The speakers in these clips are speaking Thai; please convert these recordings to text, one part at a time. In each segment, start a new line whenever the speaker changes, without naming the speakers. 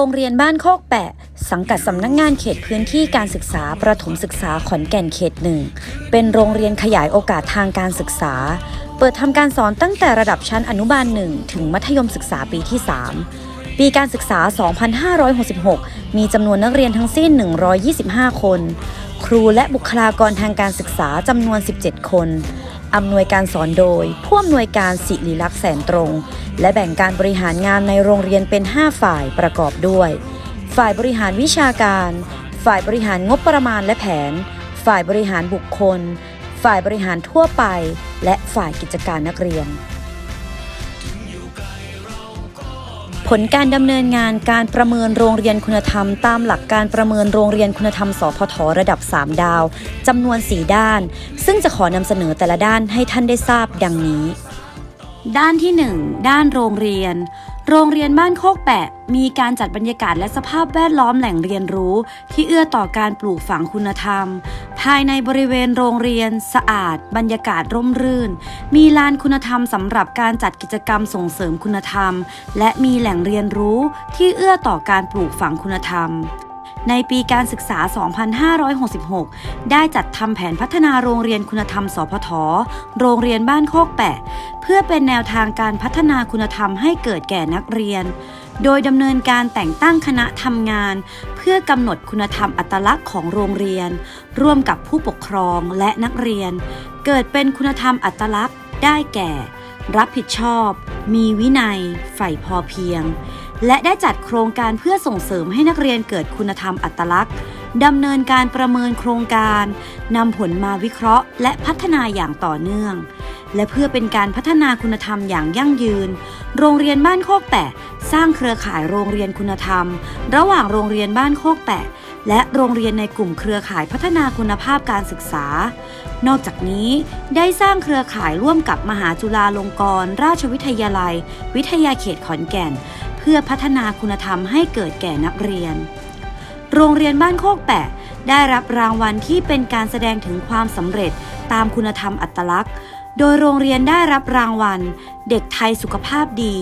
รงเรียนบ้านโคกแปะ สังกัดสำนักงงานเขตพื้นที่การศึกษาประถมศึกษาขอนแก่นเขตหนึ่ง เป็นโรงเรียนขยายโอกาสทางการศึกษา เปิดทำการสอนตั้งแต่ระดับชั้นอนุบาล1ถึงมัธยมศึกษาปีที่ 3 ปีการศึกษา 2566 มีจำนวนนักเรียนทั้งสิ้น 125 คน ครูและบุคลากรทางการศึกษาจำนวน 17 คน อำนวยการสอนโดยผู้อำนวยการศิริลักษ์แสนตรง และแบ่งการบริหารงานในโรงเรียนเป็น 5 ฝ่ายประกอบด้วย ฝ่ายบริหารวิชาการ ฝ่ายบริหารงบประมาณและแผน ฝ่ายบริหารบุคคล ฝ่ายบริหารทั่วไป และฝ่ายกิจการนักเรียน ผลการดำเนินงานการประเมินโรงเรียนคุณธรรม ตามหลักการประเมินโรงเรียนคุณธรรม สพทระดับ 3 ดาวจำนวน 4 ด้าน ซึ่งจะขอนำเสนอแต่ละด้านให้ท่านได้ทราบดังนี้ ด้านที่ 1 ด้านโรงเรียน โรงเรียนบ้านโคกแปะ มีการจัดบรรยากาศและสภาพแวดล้อมแหล่งเรียนรู้ ที่เอื้อต่อการปลูกฝังคุณธรรม ภายในบริเวณโรงเรียน สะอาด บรรยากาศร่มรื่น มีลานคุณธรรมสำหรับการจัดกิจกรรมส่งเสริมคุณธรรม และมีแหล่งเรียนรู้ที่เอื้อต่อการปลูกฝังคุณธรรม ในปีการศึกษา 2566 ได้จัดทำแผนพัฒนาโรงเรียนคุณธรรม สพท โรงเรียนบ้านโคกแปะ เพื่อเป็นแนวทางการพัฒนาคุณธรรมให้เกิดแก่นักเรียน โดยดำเนินการแต่งตั้งคณะทำงาน เพื่อกำหนดคุณธรรมอัตลักษณ์ของโรงเรียน ร่วมกับผู้ปกครองและนักเรียน เกิดเป็นคุณธรรมอัตลักษณ์ ได้แก่ รับผิดชอบ มีวินัย ใฝ่พอเพียง และได้จัดโครงการเพื่อส่งเสริมให้นักเรียนเกิดคุณธรรมอัตลักษณ์ดำเนินการประเมินโครงการนำผลมาวิเคราะห์ และพัฒนาอย่างต่อเนื่อง และเพื่อเป็นการพัฒนาคุณธรรมอย่างยั่งยืน โรงเรียนบ้านโคกแปะสร้างเครือข่ายโรงเรียนคุณธรรม ระหว่างโรงเรียนบ้านโคกแปะและโรงเรียนในกลุ่มเครือข่ายพัฒนาคุณภาพการศึกษา นอกจากนี้ได้สร้างเครือข่ายร่วมกับมหาจุฬาลงกรณราชวิทยาลัย วิทยาเขตขอนแก่น เพื่อพัฒนาคุณธรรมให้เกิดแก่นักเรียน โรงเรียนบ้านโคกแปะ ได้รับรางวัลที่เป็นการแสดงถึงความสำเร็จตามคุณธรรมอัตลักษณ์ โดยโรงเรียนได้รับรางวัล เด็กไทยสุขภาพดี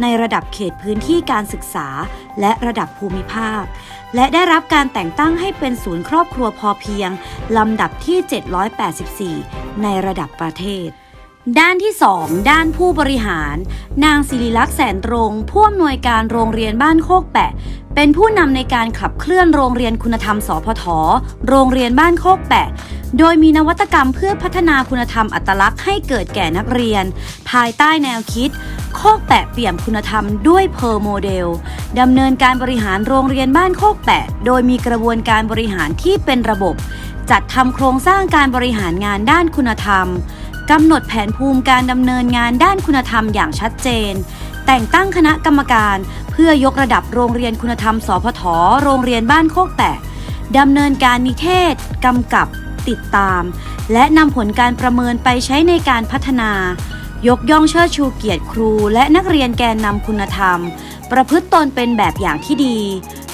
ในระดับเขตพื้นที่การศึกษา และระดับภูมิภาค และได้รับการแต่งตั้งให้เป็นศูนย์ครอบครัวพอเพียงลำดับที่ 784 ในระดับประเทศ ด้านที่ 2 ด้านผู้บริหาร นางศิริลักษณ์แสนตรง ผู้อำนวยการโรงเรียนบ้านโคกแปะ เป็นผู้นำในการขับเคลื่อนโรงเรียนคุณธรรมสพทโรงเรียนบ้านโคกแปะ โดยมีนวัตกรรมเพื่อพัฒนาคุณธรรมอัตลักษณ์ให้เกิดแก่นักเรียน ภายใต้แนวคิด โคกแปะเปี่ยมคุณธรรมด้วยเพอร์โมเดลดำเนินการบริหารโรงเรียนบ้านโคกแปะ โดยมีกระบวนการบริหารที่เป็นระบบ จัดทำโครงสร้างการบริหารงานด้านคุณธรรม กำหนดแผนภูมิการดำเนินงานด้านคุณธรรมอย่างชัดเจน แต่งตั้งคณะกรรมการเพื่อยกระดับโรงเรียนคุณธรรมสพทโรงเรียนบ้านโคกแตะดำเนินการนิเทศกำกับติดตาม และนำผลการประเมินไปใช้ในการพัฒนา ยกย่องเชิดชูเกียรติครู และนักเรียนแกนนำคุณธรรม ประพฤติตนเป็นแบบอย่างที่ดี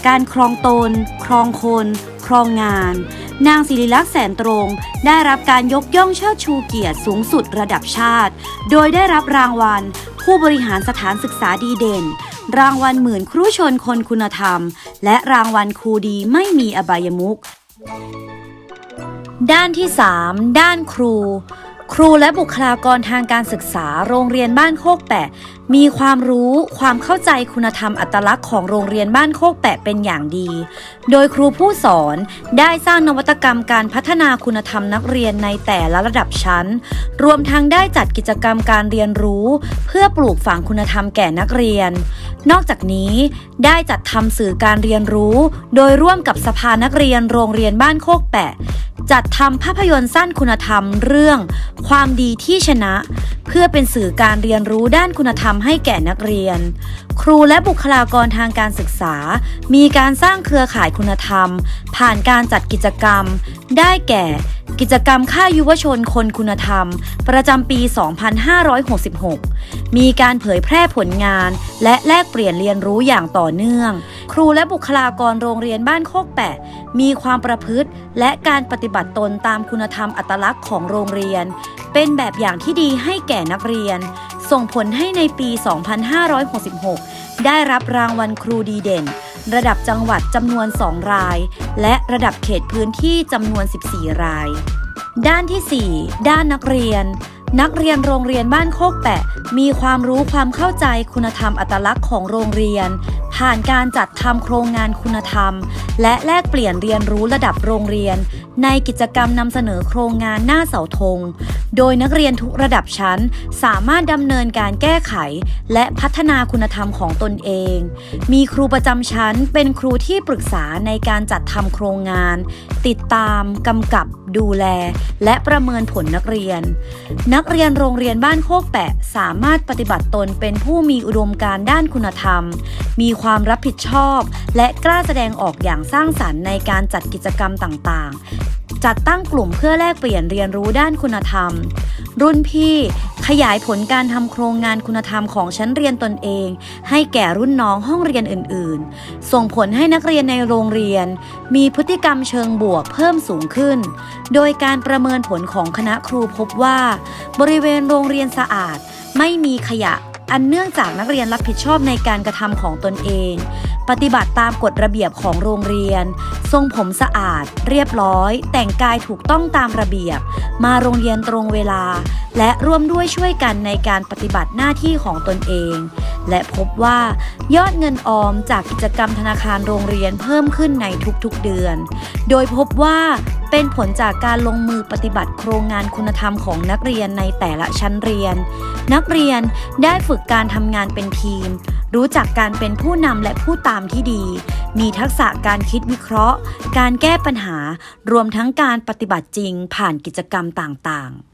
การครองตน ครองคน ครองงาน นางศิริลักษณ์แสนตรง ได้รับการยกย่องเชิดชูเกียรติสูงสุดระดับชาติ โดยได้รับรางวัล ผู้บริหารสถานศึกษาดีเด่น รางวัลหมื่นครูชนคนคุณธรรม และรางวัลครูดีไม่มีอบายมุขด้านที่ 3 ด้านครู ครูและบุคลากรทางการศึกษาโรงเรียนบ้านโคกแปะ มีความรู้ความเข้าใจคุณธรรมอัตลักษณ์ของโรงเรียนบ้านโคกแปะเป็นอย่างดี โดยครูผู้สอนได้สร้างนวัตกรรมการพัฒนาคุณธรรมนักเรียนในแต่ละระดับชั้น รวมทั้งได้จัดกิจกรรมการเรียนรู้ เพื่อปลูกฝังคุณธรรมแก่นักเรียน นอกจากนี้ได้จัดทำสื่อการเรียนรู้ โดยร่วมกับสภานักเรียนโรงเรียนบ้านโคกแปะ จัดทำภาพยนตร์สั้นคุณธรรมเรื่อง ความดีที่ชนะ เพื่อเป็นสื่อการเรียนรู้ด้านคุณธรรมให้แก่นักเรียน ครูและบุคลากรทางการศึกษา มีการสร้างเครือข่ายคุณธรรม ผ่านการจัดกิจกรรม ได้แก่ กิจกรรมค่ายุวชนคนคุณธรรม ประจำปี 2566 มีการเผยแพร่ผลงาน และแลกเปลี่ยนเรียนรู้อย่างต่อเนื่อง ครูและบุคลากรโรงเรียนบ้านโคกแปะ มีความประพฤติ และการปฏิบัติตนตามคุณธรรมอัตลักษณ์ของโรงเรียน เป็นแบบอย่างที่ดีให้แก่นักเรียน ส่งผลให้ในปี 2566 ได้รับรางวัลครูดีเด่น ระดับจังหวัดจำนวน 2 ราย และระดับเขตพื้นที่จำนวน 14 ราย ด้านที่ 4 ด้านนักเรียน นักเรียนโรงเรียนบ้านโคกแปะ มีความรู้ความเข้าใจคุณธรรมอัตลักษณ์ของโรงเรียน ผ่านการจัดทำโครงงานคุณธรรม และแลกเปลี่ยนเรียนรู้ระดับโรงเรียน ในกิจกรรมนำเสนอโครงงานหน้าเสาธง โดยนักเรียนทุกระดับชั้นสามารถดำเนินการแก้ไข และพัฒนาคุณธรรมของตนเอง มีครูประจำชั้นเป็นครูที่ปรึกษาในการจัดทำโครงงาน ติดตามกำกับดูแล และประเมินผลนักเรียน นักเรียนโรงเรียนบ้านโคกแปะสามารถปฏิบัติตนเป็นผู้มีอุดมการณ์ด้านคุณธรรม มีความรับผิดชอบ และกล้าแสดงออกอย่างสร้างสรรค์ในการจัดกิจกรรมต่างๆ จัดตั้งกลุ่มเพื่อแลกเปลี่ยนเรียนรู้ด้านคุณธรรม รุ่นพี่ขยายผลการทำโครงงานคุณธรรมของชั้นเรียนตนเอง ให้แก่รุ่นน้องห้องเรียนอื่น ๆ ส่งผลให้นักเรียนในโรงเรียน มีพฤติกรรมเชิงบวกเพิ่มสูงขึ้น โดยการประเมินผลของคณะครูพบว่า บริเวณโรงเรียนสะอาด ไม่มีขยะอันเนื่องจากนักเรียนรับผิดชอบในการกระทำของตนเอง ปฏิบัติตามกฎระเบียบของโรงเรียน ทรงผมสะอาด เรียบร้อย แต่งกายถูกต้องตามระเบียบ มาโรงเรียนตรงเวลา และร่วมด้วยช่วยกันในการปฏิบัติหน้าที่ของตนเอง และพบว่ายอดเงินออมจากกิจกรรมธนาคารโรงเรียนเพิ่มขึ้นในทุกๆเดือน โดยพบว่าเป็นผลจากการลงมือปฏิบัติโครงงานคุณธรรมของนักเรียนในแต่ละชั้นเรียน นักเรียนได้ฝึกการทำงานเป็นทีม รู้จักการเป็นผู้นำและผู้ตามที่ดี มีทักษะการคิดวิเคราะห์ การแก้ปัญหา รวมทั้งการปฏิบัติจริงผ่านกิจกรรมต่างๆ